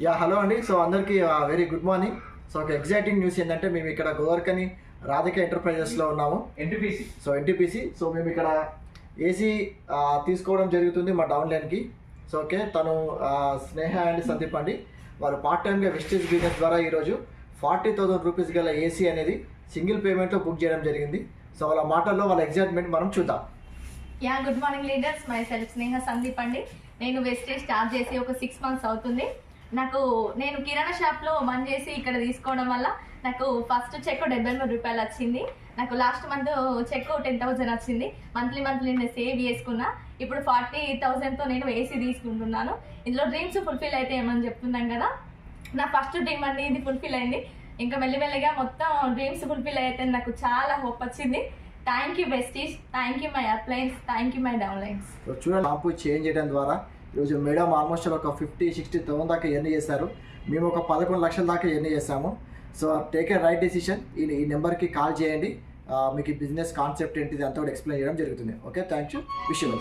Yeah hello అండి. So అందరికీ very good morning. So ఒక ఎగ్జైటింగ్ న్యూస్ ఏంటంటే మేము ఇక్కడ గోవర్కని రాధిక ఎంటర్ప్రైజెస్లో ఉన్నాము. ఎన్టీపీసీ సో ఎన్టీపీసీ సో మేము ఇక్కడ ఏసీ తీసుకోవడం జరుగుతుంది మా డౌన్ లైన్కి సో ఓకే తను స్నేహ అండ్ సందీప్ అండి. వారు పార్ట్ టైమ్గా వెస్టేజ్ బిజినెస్ ద్వారా ఈరోజు ఫార్టీ థౌసండ్ రూపీస్ గల ఏసీ అనేది సింగిల్ పేమెంట్లో బుక్ చేయడం జరిగింది. సో వాళ్ళ మాటల్లో వాళ్ళ ఎగ్జైట్మెంట్ మనం చూద్దాం. Yeah good morning leaders. Myself Sneha Sandeep అండి. నేను వెస్టేజ్ స్టార్ట్ చేసి ఒక సిక్స్ మంత్స్ అవుతుంది. నాకు నేను కిరాణా షాప్లో బంద్ చేసి ఇక్కడ తీసుకోవడం వల్ల నాకు ఫస్ట్ చెక్ డెబ్బై మూడు రూపాయలు వచ్చింది. నాకు last month cheque ten thousand వచ్చింది. మంత్లీ మంత్లీ నేను సేవ్ చేసుకున్నా. ఇప్పుడు ఫార్టీ థౌసండ్తో నేను ఏసీ తీసుకుంటున్నాను. ఇందులో డ్రీమ్స్ ఫుల్ఫిల్ అయితే ఏమని చెప్తున్నాం కదా? నా ఫస్ట్ డ్రీమ్ అండి ఇది ఫుల్ఫిల్ అయింది. ఇంకా మెల్లిమెల్లిగా మొత్తం డ్రీమ్స్ ఫుల్ఫిల్ అయితే నాకు చాలా హోప్ వచ్చింది. Thank you besties thank you my uplines thank you my downlines చూడండి చేంజ్ చేయడం ద్వారా ఈరోజు మేడం ఆల్మోస్ట్ ఒక ఫిఫ్టీ సిక్స్టీ థౌసండ్ దాకా ఎన్ని చేశారు. మేము ఒక పదకొండు లక్షల దాకా ఎన్ని చేసాము so take a right decision ఈ ఈ నెంబర్కి కాల్ చేయండి. మీకు ఈ బిజినెస్ కాన్సెప్ట్ ఏంటిది అంతా కూడా ఎక్స్ప్లెయిన్ చేయడం జరుగుతుంది. ఓకే థ్యాంక్ యూ విషయం